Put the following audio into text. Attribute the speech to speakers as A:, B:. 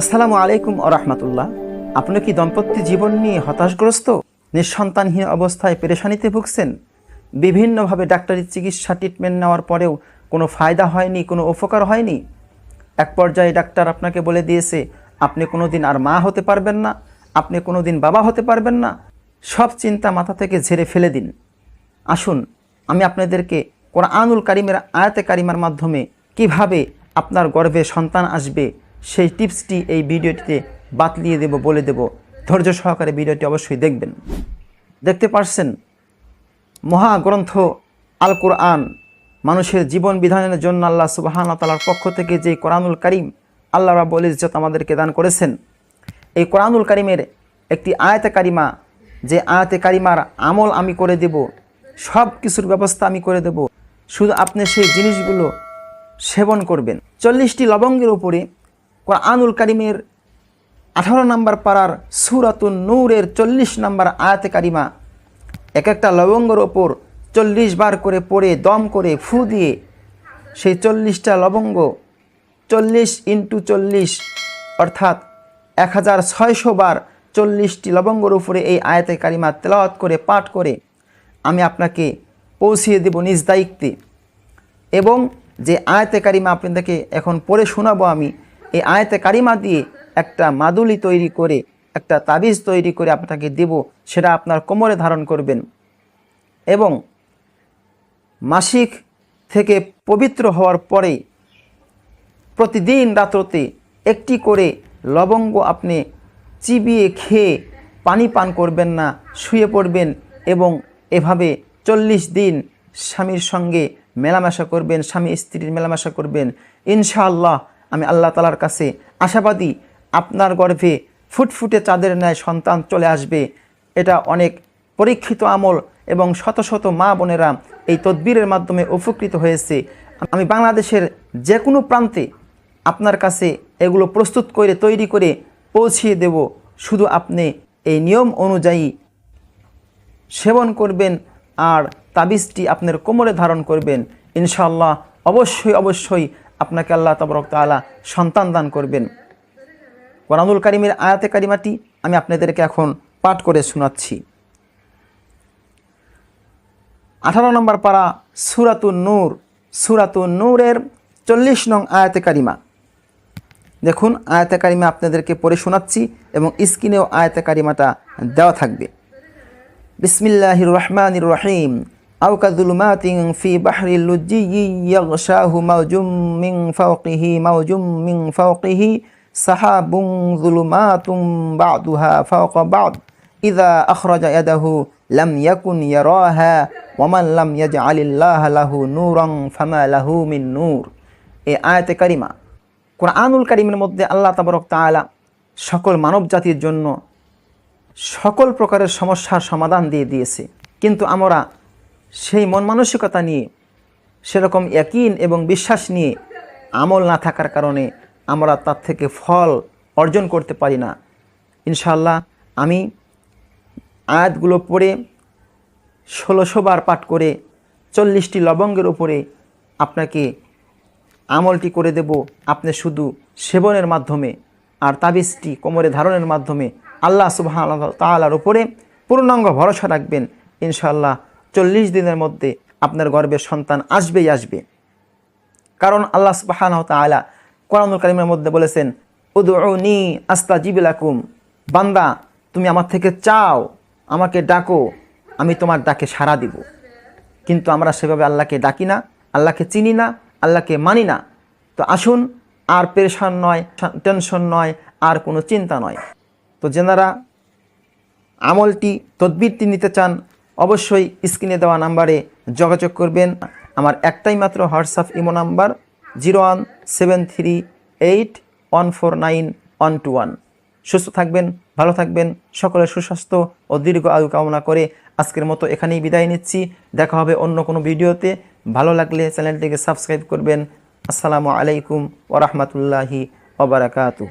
A: আসসালামু আলাইকুম আরহামতুল্লাহ আপনি কি দাম্পত্য জীবন নিয়ে হতাশগ্রস্ত? নিঃসন্তানহীন অবস্থায় পেরেশানিতে ভুগছেন? বিভিন্নভাবে ডাক্তারি চিকিৎসা ট্রিটমেন্ট নেওয়ার পরেও কোনো ফায়দা হয়নি, কোনো উপকার হয়নি? এক পর্যায়ে ডাক্তার আপনাকে বলে দিয়েছে, আপনি কোনো দিন আর মা হতে পারবেন না, আপনি কোনো দিন বাবা হতে পারবেন না। সব চিন্তা মাথা থেকে ঝেড়ে ফেলে দিন। আসুন, আমি আপনাদেরকে কোরআনুল কারিমের আয়াতে কারিমার মাধ্যমে কীভাবে আপনার গর্ভে সন্তান আসবে সেই টিপসটি এই ভিডিওটিতে বাতলিয়ে দেব, বলে দেব। ধৈর্য সহকারে ভিডিওটি অবশ্যই দেখবেন। দেখতে পারছেন? মহাগ্রন্থ আল কোরআন, মানুষের জীবন বিধানের জন্য আল্লাহ সুবাহান তালার পক্ষ থেকে যে কোরআনুল কারিম আল্লাহ রাবুল ইজ্জত আমাদেরকে দান করেছেন, এই কোরআনুল কারিমের একটি আয়াতে কারিমা, যে আয়াতে কারিমার আমল আমি করে দেব, সব কিছুর ব্যবস্থা আমি করে দেব। শুধু আপনি সেই জিনিসগুলো সেবন করবেন। চল্লিশটি লবঙ্গের উপরে কোরআনুল কারিমের আঠারো নম্বর পাড়ার সুরাতুন নূরের চল্লিশ নম্বর আয়াতে কারিমা, এক একটা লবঙ্গর ওপর চল্লিশ বার করে পড়ে, দম করে, ফু দিয়ে সেই চল্লিশটা লবঙ্গ চল্লিশ ইন্টু চল্লিশ, অর্থাৎ এক হাজার ছয়শো বার চল্লিশটি লবঙ্গর উপরে এই আয়াতে কারিমা তেলাওয়াত করে, পাঠ করে আমি আপনাকে পৌঁছিয়ে দেব নিজ দায়িত্বে। এবং যে আয়তে কারিমা আপনাদেরকে এখন পড়ে শোনাবো আমি এই আয়তে কারিমা দিয়ে একটা মাদুলি তৈরি করে, একটা তাবিজ তৈরি করে আপনাকে দেব, সেটা আপনার কোমরে ধারণ করবেন। এবং মাসিক থেকে পবিত্র হওয়ার পরে প্রতিদিন রাত্রতে একটি করে লবঙ্গ আপনি চিবিয়ে খেয়ে পানি পান করবেন না, শুয়ে পড়বেন এবং এভাবে চল্লিশ দিন স্বামীর সঙ্গে মেলামেশা করবেন, স্বামী স্ত্রীর মেলামেশা করবেন। ইনশাআল্লাহ আমি আল্লাহ তালার কাছে আশাবাদী, আপনার গর্ভে ফুটফুটে চাঁদের ন্যায় সন্তান চলে আসবে। এটা অনেক পরীক্ষিত আমল এবং শত শত মা বোনেরা এই তদবিরের মাধ্যমে উপকৃত হয়েছে। আমি বাংলাদেশের যে কোনো প্রান্তে আপনার কাছে এগুলো প্রস্তুত করে, তৈরি করে পৌঁছিয়ে দেব। শুধু আপনি এই নিয়ম অনুযায়ী সেবন করবেন আর তাবিজটি আপনার কোমরে ধারণ করবেন। ইনশাল্লাহ অবশ্যই অবশ্যই আপনাকে আল্লাহ তবরক তালা সন্তান দান করবেন। কোরআনুল কারিমের আয়াতে কারিমাটি আমি আপনাদেরকে এখন পাঠ করে শোনাচ্ছি। আঠারো নম্বর পাড়া সুরাতুন নূর, সুরাতুন নূরের চল্লিশ নং আয়াতে কারিমা। দেখুন, আয়াতে কারিমা আপনাদেরকে পড়ে শোনাচ্ছি এবং স্ক্রিনেও আয়াতে কারিমাটা দেওয়া থাকবে। বিসমিল্লাহির রহমানির রহিম। আউ কাজুলমাতিং ফি বাহরি লুজ্জি ইয়াগশাহু মাউজুম মিং ফাওকিহি মাউজুম মিং ফাওকিহি সাহাবুং জুলুমাতুম বাদুহা ফাওকা বাদ। ইদা আখরাজা ইয়াদাহু লাম ইয়াকুন ইয়ারাহা ওয়ামান লাম ইয়াজআলিল্লাহ লাহু নূরান ফামা লাহু মিন নূর। এই আয়াতে কারিমা, কোরআনুল কারিমের মধ্যে আল্লাহ তাবারক তাআলা সকল মানব জাতির জন্য সকল প্রকারের সমস্যার সমাধান দিয়ে দিয়েছে। কিন্তু আমরা সেই মন মানসিকতা নিয়ে, সেরকম একইন এবং বিশ্বাস নিয়ে আমল না থাকার কারণে আমরা তার থেকে ফল অর্জন করতে পারি না। ইনশাল্লাহ আমি আয়াতগুলো পড়ে ষোলোশো বার পাঠ করে চল্লিশটি লবঙ্গের উপরে আপনাকে আমলটি করে দেব। আপনি শুধু সেবনের মাধ্যমে আর তাবিজটি কোমরে ধারণের মাধ্যমে আল্লাহ সুবাহ তালার উপরে পূর্ণাঙ্গ ভরসা রাখবেন। ইনশাল্লাহ চল্লিশ দিনের মধ্যে আপনার গর্বের সন্তান আসবেই আসবে। কারণ আল্লাহ সুবাহান তালা কোরআনুল কারিমের মধ্যে বলেছেন উদনি আস্তা জিবিলাকুম বান্দা, তুমি আমার থেকে চাও, আমাকে ডাকো, আমি তোমার ডাকে সাড়া দিব। কিন্তু আমরা সেভাবে আল্লাহকে ডাকি না, আল্লাহকে চিনি না, আল্লাহকে মানি না। তো আসুন, আর পেরেশান নয়, টেনশন নয়, আর কোনো চিন্তা নয়। তো যেনারা আমলটি, তদবিরটি নিতে চান অবশ্যই স্ক্রিনে দেওয়া নাম্বারে যোগাযোগ করবেন। আমার একটাই মাত্র WhatsApp imo number, zero one seven three eight one four nine one two one. সুস্থ থাকবেন, ভালো থাকবেন সকলের সুস্বাস্থ্য ও দীর্ঘ আয়ু কামনা করে আজকের মতো এখানেই বিদায় নিচ্ছি। দেখা হবে অন্য কোনো ভিডিওতে। ভালো লাগলে চ্যানেলটিকে সাবস্ক্রাইব করবেন। আসসালামু আলাইকুম ওরহমতুল্লাহি ওবরাকাতু